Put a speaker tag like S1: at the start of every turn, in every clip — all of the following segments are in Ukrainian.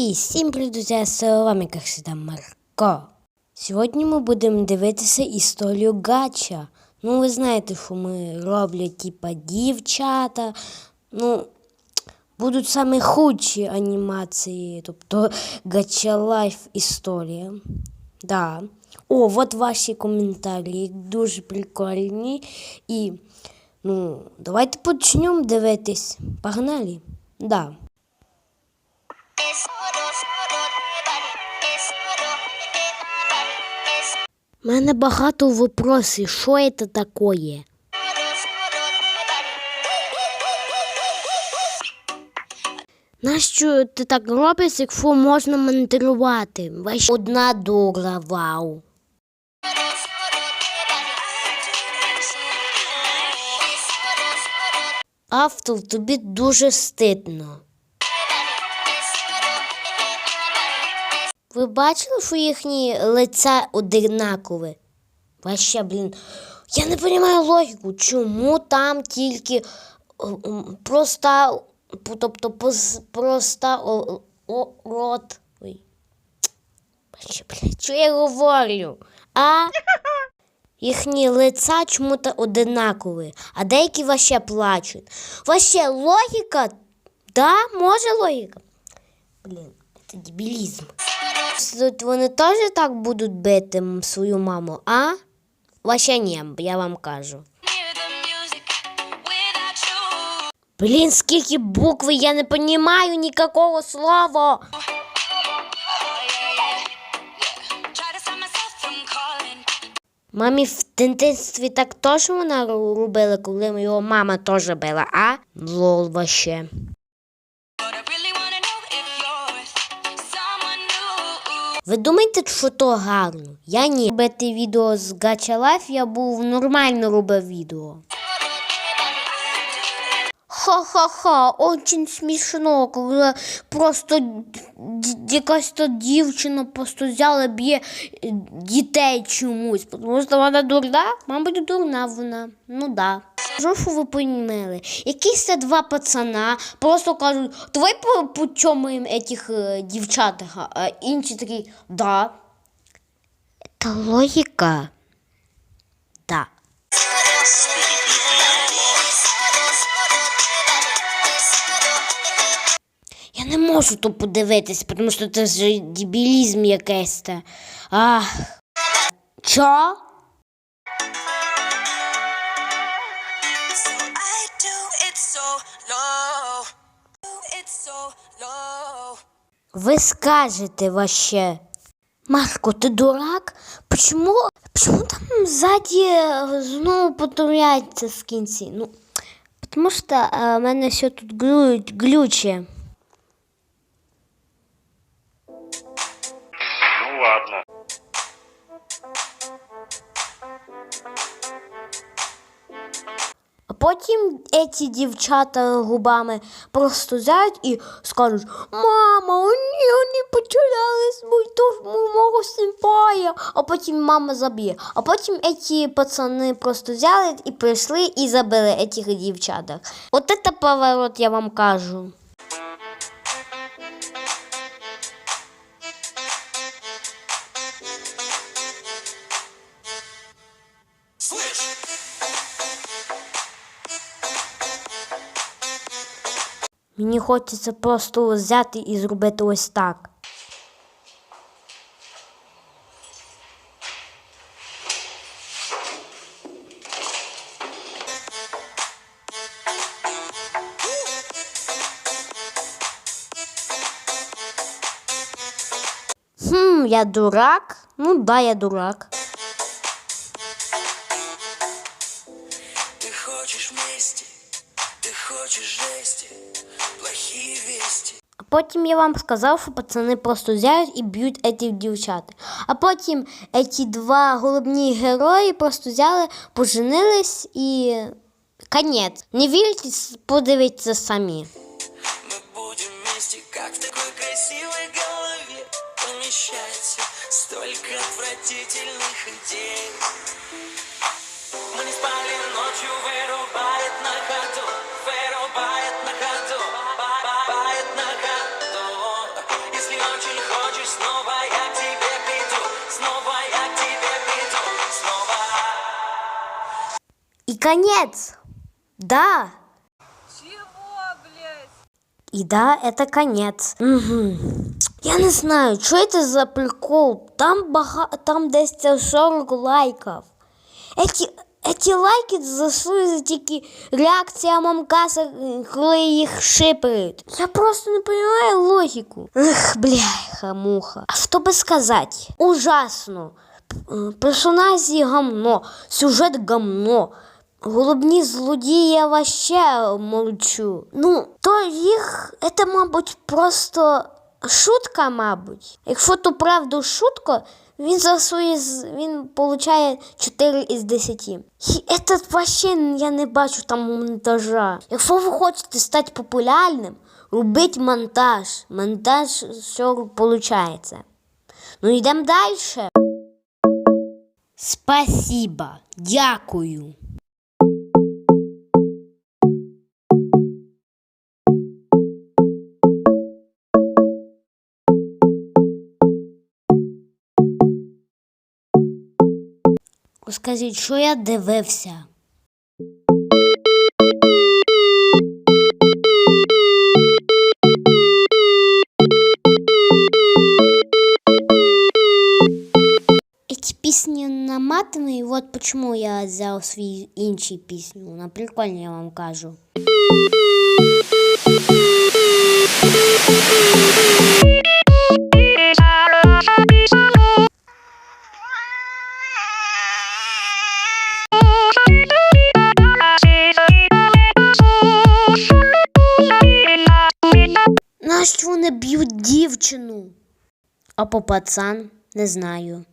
S1: І всім привіт, друзі, з вами, як завжди, Марко. Сьогодні ми будемо дивитися історію гача. Ну, ви знаєте, що ми роблять, типа, дівчата. Ну, будуть саме худші анімації, тобто гача лайф історія. Да. О, от ваші коментарі, дуже прикольні. І, ну, давайте почнемо дивитись. Погнали. Да. У мене багато вопросів, що це таке? Нащо ти так робиш, якщо можна монтувати? Ваш одна дура, вау. Автор, тобі дуже стидно. Ви бачили, що їхні лиця одинакові? Вообще, блін. Я не розумію логіку, чому там тільки проста, тобто проста о, о, рот. Ой. Вообще, блядь, що я говорю? А? Їхні лиця чому-то одинакові, а деякі вообще плачуть. Вообще логіка? Да, може логіка? Блін, це дебілізм. Тут вони теж так будуть бити свою маму, а? Вообще ні, я вам кажу. Блін, скільки букв, я не розумію ніякого слова. Мамі в дитинстві так теж вона робила, коли його мама теж била, а? Лол вообще. Ви думаєте, що то гарно? Я ні. Робити відео з Гача Лайф я був нормально робив відео. Ха-ха-ха, очень смішно, коли просто якась то дівчина просто взяла б'є дітей чомусь, тому що вона дурна, мабуть, дурна вона. Ну да. Кажу, що ви понімели. Якісь це два пацана просто кажуть, давай по- почомаємо этих е, дівчат, а інші такі, да. Це логіка. Я не можу то подивитись, тому що це ж дебілізм якийсь. та. Ах. Чо? Ви скажете вообще. Марко, ти дурак? Почему, почему там сзади е, знову потуряється в кінці? Ну, потому що е, в мене все тут глю, глюче.
S2: Ну ладно.
S1: Потім ці дівчата губами просто взяють і скажуть: Мама, вони, вони потеряли з мого симпая. А потім мама заб'є. А потім ці пацани просто взяли і прийшли і забили цих дівчаток. От це поворот, я вам кажу. Мені хочеться просто взяти і зробити ось так. Хм, я дурак? Ну да, я дурак. Потім я вам сказав, що пацани просто взяють і б'ють этих дівчат. А потім ці два головні герої просто взяли, поженились і конець. Не вірте, подивіться самі. конец. Да.
S2: Чего, блядь?
S1: И да, это конец. Угу. Я не знаю, що це за прикол. Там бага... там десь це 40 лайків. Эти, эти лайки заслужують тільки реакція мамкаса, коли їх шипають. Я просто не розумію логіку. Ех, бляха, муха. А що би сказати? Ужасно. П- е, Персонажі гамно, сюжет гамно. Головні злодії я вообще молчу. Ну, то їх, це, мабуть, просто шутка, мабуть. Якщо то правду шутка, він за свої він получає 4 із 10. І це вообще я не бачу там монтажа. Якщо ви хочете стати популярним, робіть монтаж. Монтаж все виходить. Ну йдемо далі. Спасибо. Дякую. Скажіть, що я дивився? Эти песни наматаны, и вот почему я взял свої інші пісні. На прикольно я вам кажу. А по пацан не знаю.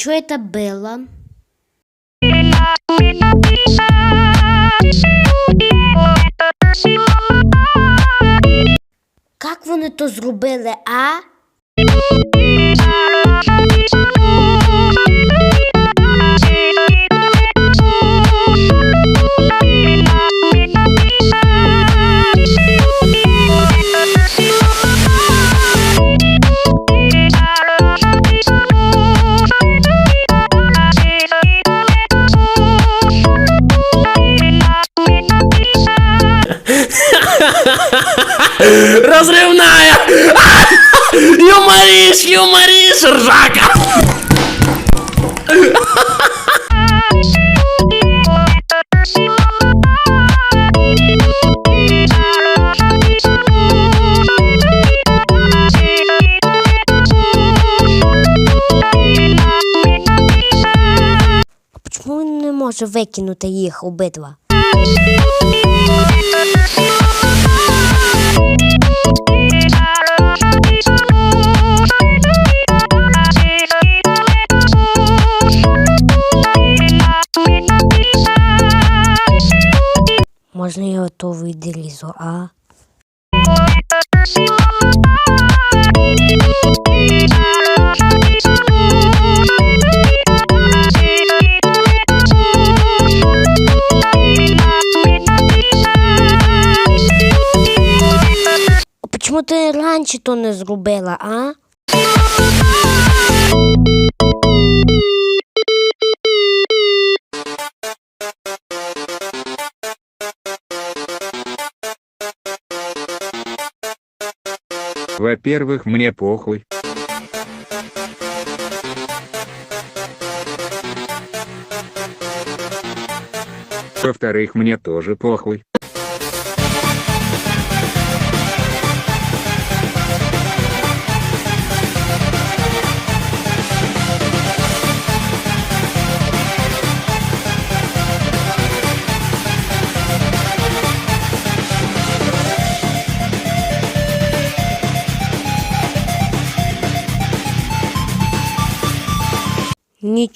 S1: Что это было? Как вони то зробили, а?
S3: Юмориш, юмориш, ржака!
S1: Чому він не може викинути їх обидва? Можна я то відрізу, а? Чому ти раніше то не зробила, а?
S4: Во-первых, мне похуй. Во-вторых, мне тоже похуй.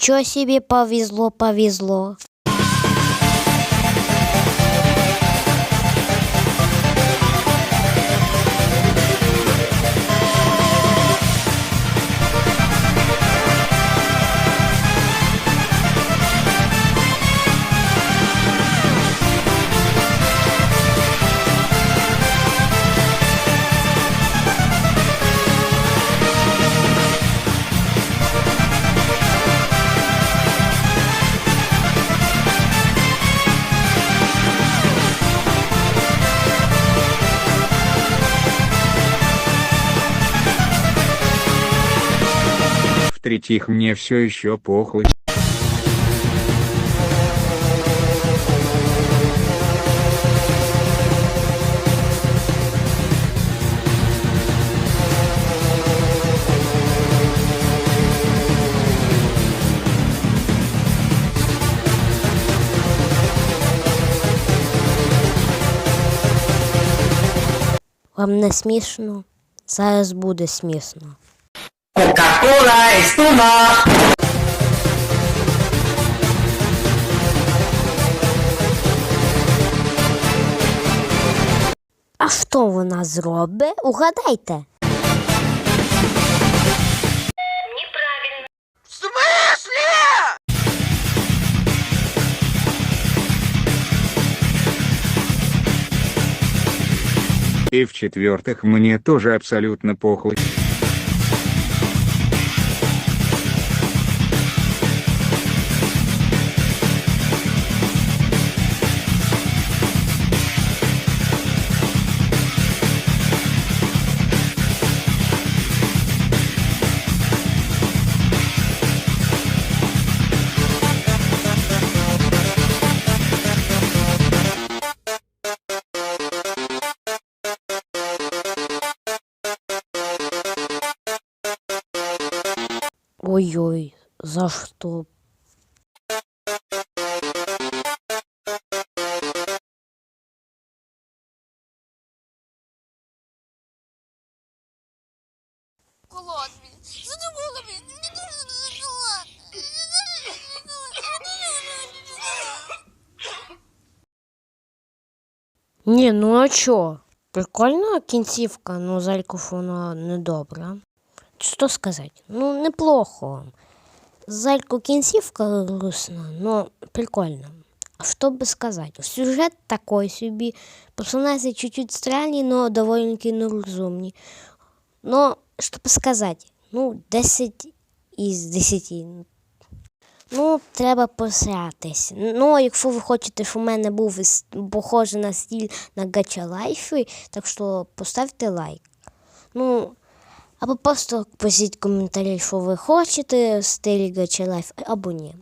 S1: Ничего себе повезло, повезло.
S4: В-третьих, мне все еще похуй.
S1: Вам не смішно? Зараз буде смішно.
S3: Coca-Cola espuma.
S1: А що вона зробить? Угадайте.
S4: И в-четвертых, мне тоже абсолютно похуй.
S1: Ой-ой, за
S2: шоколад.
S1: Ні, ну а чо? Прикольна кінцівка, ну зальку вона недобра. Що сказати? Ну, неплохо. Зальку кінцівка грустна, но прикольно. А что бы сказать? Сюжет такой себе. Персонажи чуть-чуть странні, но довольно-таки неразумні. Но, що би сказати, ну, 10 із 10. Ну, треба посратись. Ну, якщо ви хочете, щоб у мене був похожий на стиль на Гача Лайфи, так що поставте лайк. Ну, або просто пишіть коментарі, що ви хочете в стилі Гача Лайф, або ні.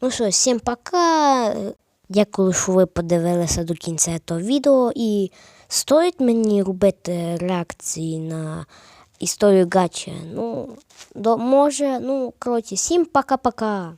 S1: Ну що, всім пока. Дякую, що ви подивилися до кінця того відео. І стоїть мені робити реакції на історію Гача? Ну, до, може, ну, коротше, всім пока-пока.